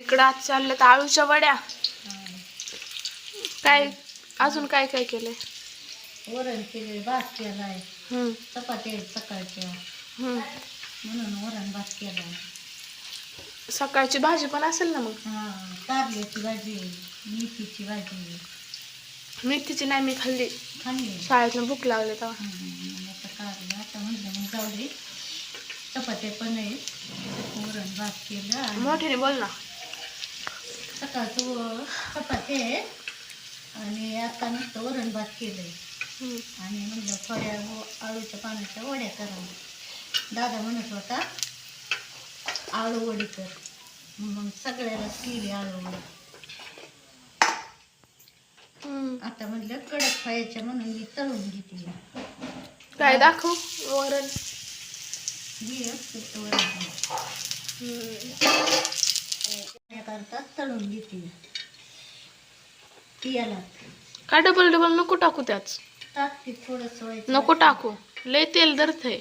इकडं आज चाललं तर आळूच्या वड्या. काय अजून काय काय केलंय? वरण केले भात केलाय. हम्म, चपात्या आहेत सकाळच्या. हम्म. म्हणून वरण भात केलाय. सकाळची भाजी पण असेल ना मग? हा कारल्याची भाजी मेथीची भाजी मेथीची नाही मी खाल्ली. खाल्ली शाळेतून भूक लागली तेव्हा. हम्म, मग आता कारलं. आता म्हटलं मग जाऊ दे. चपात्या पण आहेत. वरण भात केलं. आणि मोठ्याने बोल ना. सकाळचं चपाती आहे. आणि आता नुसतं वरण भात केलंय. हम्म. आणि म्हणलं व- आळूच्या पानाच्या वड्या करा दादा म्हणत होता आळू वडी कर. मग सगळ्यालाच केली आळू वडी. आता म्हटलं कडक खायच्या म्हणून मी तळून घेतली काय दाखव वरण. घे वरण हम्म. करता तळून घेतली पियाला काय डबल डबल नको टाकू त्याच. टाकते थोडंसं नको टाकू. लय तेल धरतय.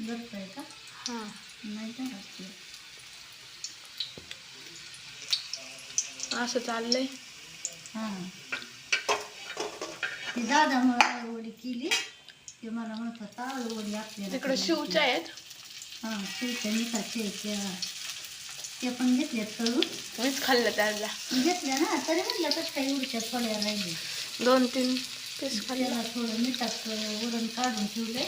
जमतंय का? हा. नाही. असं चाललंय. हा. ती दादा मला आळूवडी केली. ते मला म्हणत होता आळूवडी आपल्याला तिकडे. शिवच्या आहेत. हा शिवच्या मिठाच्या ते पण घेतल्यात तळून. मीच खाल्लं त्याला. घेतल्या ना तरी म्हटलं कसं काही उडच्या थोड्या राहिले दोन तीन पीस खाल्लं. त्याला थोडं मिठात वरण काढून ठेवले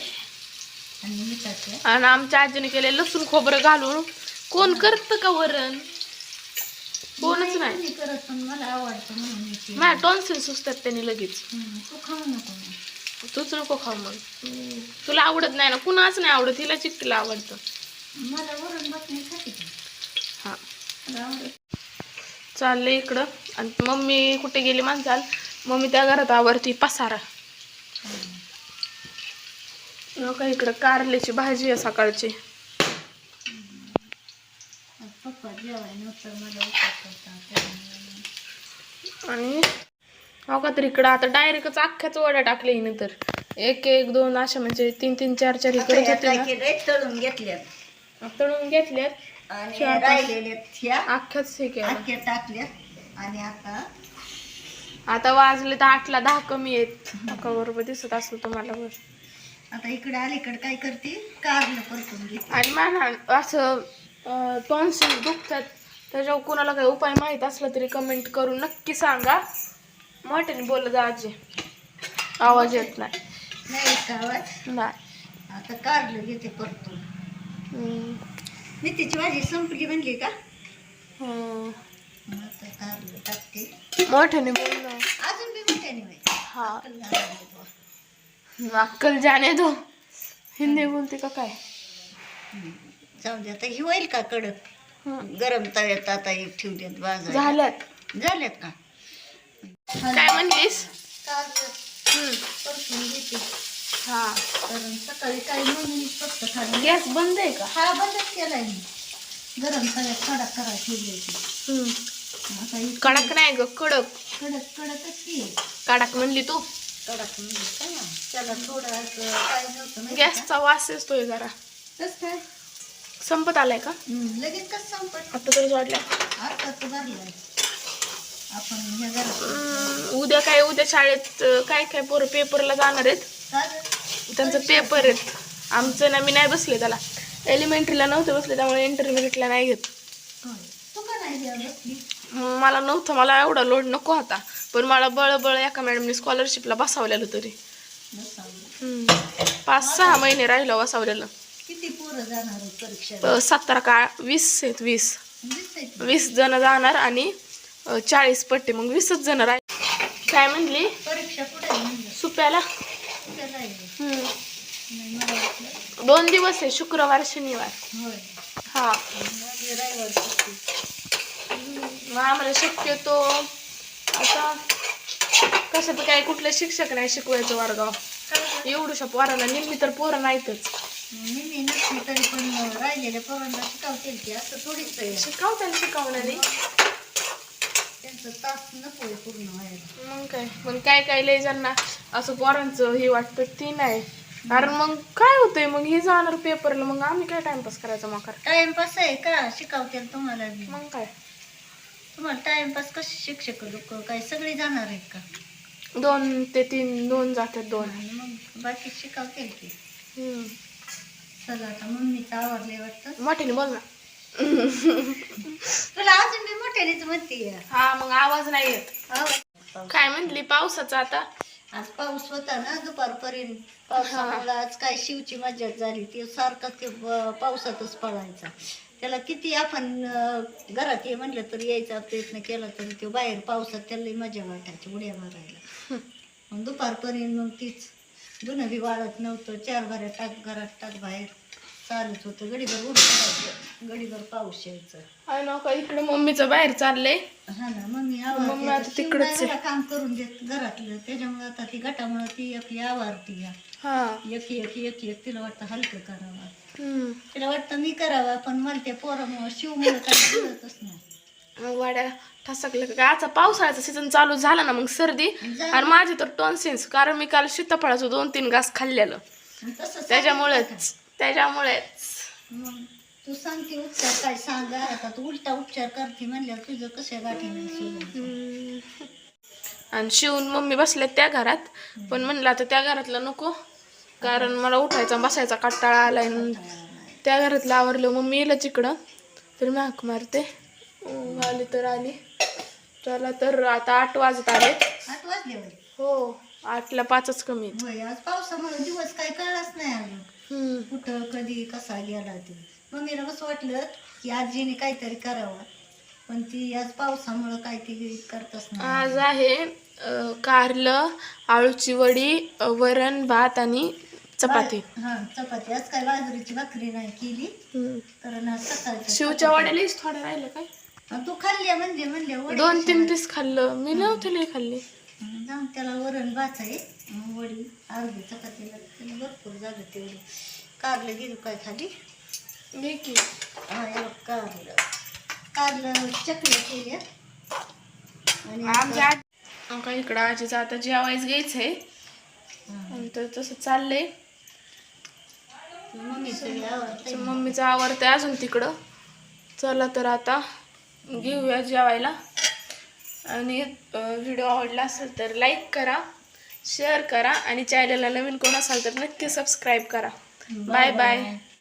आणि मिठाचे. आणि आमच्या आजीने केले लसूण खोबरं घालून. कोण करतं का वरण? कोणच नाही करत पण मला आवडतं म्हणून मी केलं. माझ्या टॉन्सिल सुचतात त्यांनी लगेच. हम्म, तू खाऊ नको मग. तूच नको खाऊ मग. तुला आवडत नाही ना कुणाच नाही आवडत तिला चिकटीला आवडतं. मला वरण भात नाही खाते का हा. चाललंय इकडं. आणि मम्मी कुठे गेली माणसाल मम्मी त्या घरात आवरती पसारा. का इकडं कारल्याची भाजी आहे सकाळची. आणि? हो का तर इकडं आता डायरेक्टच अख्ख्याच वड्या टाकले हिने तर. एक एक दोन अशा म्हणजे तीन तीन चार चार केलंय तळून घेतल्यात. तळून घेतल्यात. आणि चार पाच- राहिलेल्या ह्या. अख्ख्याच हे केलं. आख्या टाकल्यात. आणि आता आता वाजले तर आठला दहा कमी आहेत. अका बरोबर दिसत असलं तुम्हाला वर आता इकडे अलीकडे काय करते? कारलं परतून घेते. आणि मला असं टॉन्सिल दुखतात. त्याच्यावर कोणाला काही उपाय माहीत असला तरी कमेंट करून नक्की सांगा. मोठ्याने बोलत जा आजी. आवाज येत नाही. नाही का आवाज? नाही. आता कारलं घेते परतून. हम्म. मेथीची भाजी संपली म्हणली का. मग आता कारलं टाकते मोठ्याने बोल ना. अजून बी बाई हा. अक्कल लागली बुवा. अक्कल जाने दो. हिंदी बोलते का काय? जाऊ दे आता ही होईल का कडक. गरम तव्यात आता एक ठेवल्यात बाजार झाल्यात. झाल्यात का? काय म्हणलीस? कारलं हम्म. परतून घेते. हा कारण सकाळी काही म्हणून फक्त खाली गॅस बंद आहे का? हा बंदच केलाय मी. गरम तव्यात कडक करा ठेवली होती हम्म. आता ही कडक नाही ग कडक. कडक कडकच की. कडक म्हणली तू. कडक म्हणजे काय ना, त्याला थोडं असं काय नव्हतं माहिती का? गॅसचा वास येतोय जरा. कसं काय? संपत आलाय का? हम्म, लगेच कसं संपत? आता तरी वाटल्या आताच भरलाय आपण हम्म, उद्या काय उद्या शाळेत अं, काय काय पोरं पेपरला जाणार आहेत. त्यांचं पेपर आहेत. आमचं ना मी नाही बसले त्याला. एलिमेंटरीला नव्हतं बसले त्यामुळे इंटरमिडिएटला नाही घेत. मला नव्हतं मला एवढा लोड नको होता. पण मला बळबळ एका मॅडमने स्कॉलरशिपला बसावलेलं तरी. पाच सहा महिने राहिलं बसावलेलं. सतरा का वीस आहेत वीस. वीस जण जाणार आणि चाळीस पट्टे मग वीसच जण राहिले. काय म्हणली? सुप्याला? हम्म. नाही दोन दिवस आहे शुक्रवार शनिवार हा. मग आम्हाला शक्यतो आता कसं तर काय कुठलं शिक्षक नाही शिकवायचं वर्गाव गं? एवढूशा पोराला निम्मी तर पोरं नाहीतच मी मी नसली तरी पण राहिलेल्या पोरांना शिकवतील की असं थोडीच आहे शिकवताना शिकवणारी त्यांचं तास नको पूर्ण व्हायला. मग काय? पण काय काय लय ज्यांना असं पोरांचं हे वाटतं ती नाही. कारण मग काय होतंय? मग हे जाणार पेपरला मग आम्ही काय टाइमपास करायचा मग टाइमपास आहे का? शिकवतील तुम्हाला बी मग काय? तुम्हाला टाइमपास कसे शिक्षक लोक काय सगळे जाणार आहेत का? दोन ते तीन दोन जातात दोन. आणि मग बाकी शिकवतील की हम्म. चला आता मम्मीचं आवरले वाटतं. मोठ्याने बोल ना. तुला अजून मी मोठ्यानेच म्हणते हा मग आवाज नाही येत काय म्हटली पावसाचं आता? आज पाऊस होता ना दुपारपर्यंत. पावसामुळे आज काय शिवची मज्जा झाली. ते सारखा ते पावसातच पळायचा त्याला किती आपण घरात ये म्हणलं तरी यायचा प्रयत्न केला तरी तो बाहेर पावसात त्याला मजा वाटायची उड्या मारायला. मग दुपारपर्यंत मग तीच. धुणं बी वाळत नव्हतं. चार भऱ्या टाक घरात टाक बाहेर. चालूच होतं. गडीभर उडून पडायचं. गडीभर पाऊस यायचं. हाय ना का इकडे मम्मीचं बाहेर चाललंय? हा ना मम्मी मम्मी आता आवाज तिकडंच आहे. काम करून देत घरातलं. त्याच्यामुळे आता ती गटामुळे ती आपली आवारती या हा. एक एक एक एक तिला वाटतं हलकं करावं. हम्म. तिला वाटतं मी करावं पण मला त्या पोरामुळं शिवमुळं काही कळतच नाही. मग वाड्या ठसकलं का? आता पावसाळ्याचा सीझन चालू झाला ना मग सर्दी. झालं. आणि माझे तर टॉन्सिन्स कारण मी काल सीताफळाचं दोन तीन घास खाल्लेलं. आणि तसं सांगितलं त्याच्यामुळेच. त्याच्यामुळेच? मग तू सांगते उपचार काय सांगा आता तू उलटा उपचार करते म्हणल्यावर तुझं कशा गाठी नाही सुरू हम्म. आणि शिवून मम्मी बसल्या त्या घरात. पण म्हणलं आता त्या घरातलं नको. कारण मला उठायचा बसायचा कंटाळा आलाय त्या घरातलं आवरलं. मग मी येईल इकडं तर मी हाक मारते. अं, आली तर आली. चला तर आता आठ वाजत आले. आठ वाजले होय? हो आठला पाचच कमी आहेत. होय आज पावसामुळे दिवस काही कळलाच नाही अजून. कुठं कधी कसा गेला ते. मम्मीला कसं वाटलं की आजीने काहीतरी करावं. पण ती आज पावसामुळं काय ती करतच नाही. आज आहे अं, कारलं आळूची वडी अं, वरण भात आणि चपाती. हा चपाती. आज काय बाजरीची भाकरी नाही केली. हम्म. कारण आज शिवच्या वड्यालाच थोडं राहिलं काय? तू खाल्ल्या म्हणजे म्हणले वडे दोन तीन? पीस खाल्लं. मी नव्हते लई खाल्ली. जाऊन त्याला वरण आहे मग वडी अर्धी चपातीला त्याला भरपूर झालं तेवढी कारलं गेलो काय खाली? घे की हा हे बघ, कारलं. कारलं चकल्या केल्या. आणि आमच्या आमका इकडं आजीचं आता जेवायच घ्यायचंय. हं, आणि तर तसं चाललंय. मम्मीचं आवडतंय अजून तिकडं. चला तर आता घेऊया जेवायला. आणि व्हिडिओ आवडला असेल तर लाईक करा शेअर करा आणि चॅनलला नवीन कोण असाल तर नक्की सबस्क्राईब करा. Bye bye